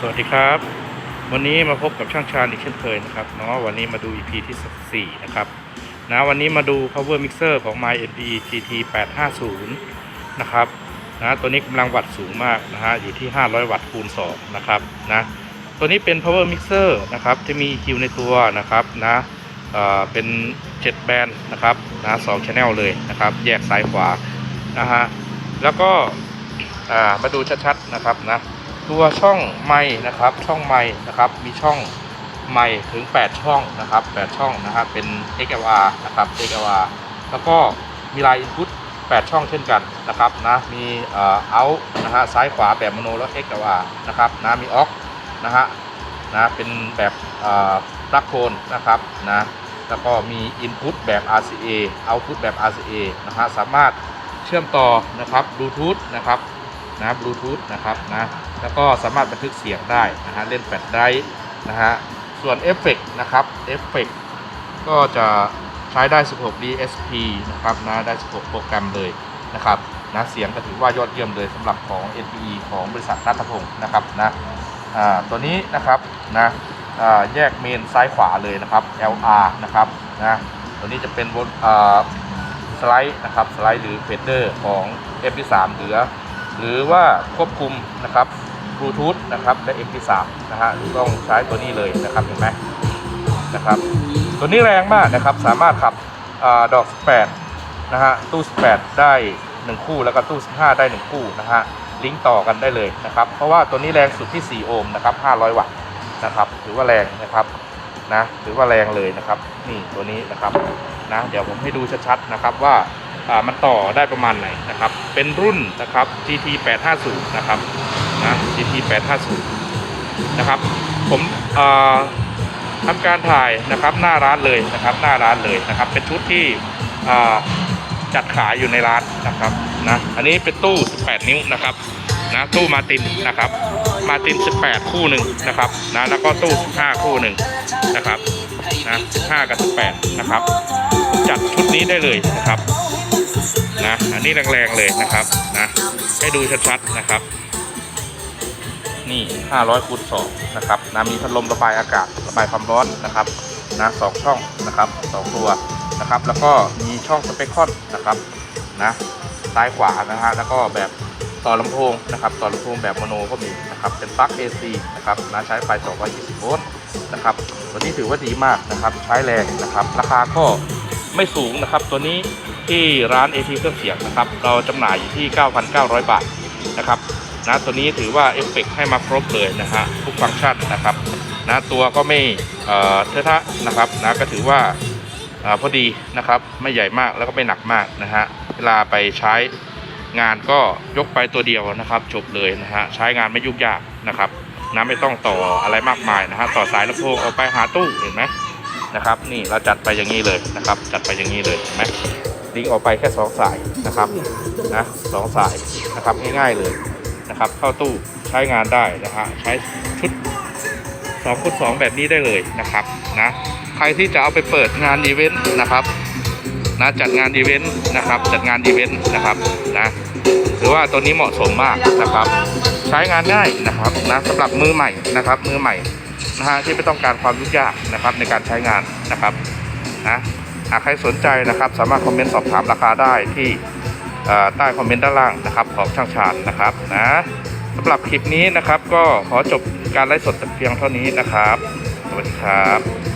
สวัสดีครับ วันนี้มาพบกับช่างชาญอีกเช่นเคยนะครับเนาะวันนี้มาดู EP ที่4นะครับนะวันนี้มาดู power mixer ของ My NPE GT 850นะครับนะตัวนี้กำลังวัตต์สูงมากนะฮะอยู่ที่ 500 วัตต์คูณ2นะครับนะตัวนี้เป็น power mixer นะครับที่มี EQ ในตัวนะครับนะเอ่อเป็น 7 แบนนะครับนะ2 channel เลยนะครับแยกซ้ายขวานะฮะแล้วก็อ่ามาดูชัดๆนะครับนะ ตัวช่องไม้นะครับ ช่องไม้นะครับ มีช่องไม้ถึง 8 ช่องนะครับ 8 ช่องนะครับเป็น XLR นะครับ XLR แล้วก็มีลาย input 8 ช่องเช่นกันนะครับนะมีเอ่อ out นะฮะซ้ายขวาแบบโมโนแล้ว XLR นะครับนะมี aux นะฮะนะเป็นแบบเอ่อปลั๊กโคนนะครับนะแล้วก็มี input แบบ RCA output แบบ RCA นะฮะสามารถเชื่อมต่อนะครับบลูทูธนะครับ นะบลูทูธนะครับนะแล้วก็สามารถบันทึกเสียงได้นะฮะเล่นแฟลชไดร์นะฮะส่วนเอฟเฟกนะครับเอฟเฟกก็จะใช้ได้ 16 DSP นะครับนะได้ 16 โปรแกรมเลยนะครับนะเสียงก็ถือว่ายอดเยี่ยมเลยสำหรับของ NPE ของบริษัทรัตพงศ์นะครับนะอ่าตัวนี้นะครับนะอ่าแยกเมนซ้ายขวาเลยนะครับ LR นะครับนะตัวนี้จะเป็นบนอ่าสไลด์นะครับสไลด์หรือเฟดเดอร์ของ F3 เหลือ หรือว่าควบคุมนะครับบลูทูธนะครับและ MP3 นะฮะต้องใช้ตัวนี้เลยนะครับเห็นไหมนะครับตัวนี้แรงมากนะครับสามารถขับอดอก 18 นะฮะตู้ 18 ได้ 1 คู่แล้วก็ตู้ 15 ได้ 1 คู่นะฮะลิงก์ต่อกันได้เลยนะครับเพราะว่าตัวนี้แรงสุดที่ 4 โอห์มนะครับ 500 วัตต์นะครับถือว่าแรงนะครับนะถือว่าแรงเลยนะครับ นี่ตัวนี้นะครับนะเดี๋ยวผมให้ดูชัดๆนะครับว่า มันต่อได้ประมาณไหนนะครับ เป็นรุ่นนะครับ GT 850นะครับนะ GT 850นะครับ ผมทำการถ่ายนะครับหน้าร้านเลยนะครับ หน้าร้านเลยนะครับ เป็นชุดที่จัดขายอยู่ในร้านนะครับนะอันนี้เป็นตู้ 18 นิ้วนะครับนะตู้มาตินนะครับ มาติน 18 คู่หนึ่งนะครับนะแล้วก็ตู้ 15 คู่หนึ่งนะครับนะ15กับ 18 นะครับ จัดชุดนี้ได้เลยนะครับ นะอันนี้แรงๆเลยนะครับนะให้ดูชัดๆนะครับ นี่ 500คูณ2นะครับนะมีพัดลมระบายอากาศระบายความร้อนนะครับนะสองช่องนะครับสองตัวนะครับ แล้วก็มีช่องสเปคคอนนะครับนะซ้ายขวานะฮะแล้วก็แบบต่อลำโพงนะครับต่อลำโพงแบบโมโนก็มีนะครับเป็นปลั๊ก AC นะครับนะใช้ไฟ 220 โวลต์นะครับตัวนี้ถือว่าดีมากนะครับ ใช้แรงนะครับ ราคาก็ไม่สูงนะครับ ตัวนี้ ที่ร้าน AT เครื่องเสียงนะครับเราจำหน่ายอยู่ที่ 9,900 บาทนะครับนะตัวนี้ถือว่าเอฟเฟกให้มาครบเลยนะฮะทุกฟังก์ชันนะครับนะตัวก็ไม่เอ่อเทอะทะนะครับนะก็ถือว่าอาพอดีนะครับไม่ใหญ่มากแล้วก็ไม่หนักมากนะฮะเวลาไปใช้งานก็ยกไปตัวเดียวนะครับจบเลยนะฮะใช้งานไม่ยุ่งยากนะครับนะไม่ต้องต่ออะไรมากมายนะฮะต่อสายลำโพงเอาไปหาตู้เห็นไหมนะครับ นี่เราจัดไปอย่างนี้เลยนะครับ จัดไปอย่างนี้เลยเห็นไหม ลิงออกไปแค่สองสายนะครับนะสองสายนะครับง่ายๆเลยนะครับ เข้าตู้ใช้งานได้นะฮะใช้ชุด2คูณ2แบบนี้ได้เลยนะครับนะใครที่จะเอาไปเปิดงานอีเวนต์นะครับนะจัดงานอีเวนต์นะครับจัดงานอีเวนต์นะครับนะหรือว่าตัวนี้เหมาะสมมากนะครับ ใช้งานง่ายนะครับนะสำหรับมือใหม่นะครับมือใหม่นะฮะที่ไม่ต้องการความยุ่งยากนะครับในการใช้งานนะครับนะ หากใครสนใจนะครับ สามารถคอมเมนต์สอบถามราคาได้ที่ใต้คอมเมนต์ด้านล่างนะครับของช่างชาญนะครับนะสำหรับคลิปนี้นะครับก็ขอจบการไลฟ์สดต่เพียงเท่านี้นะครับ สวัสดีครับ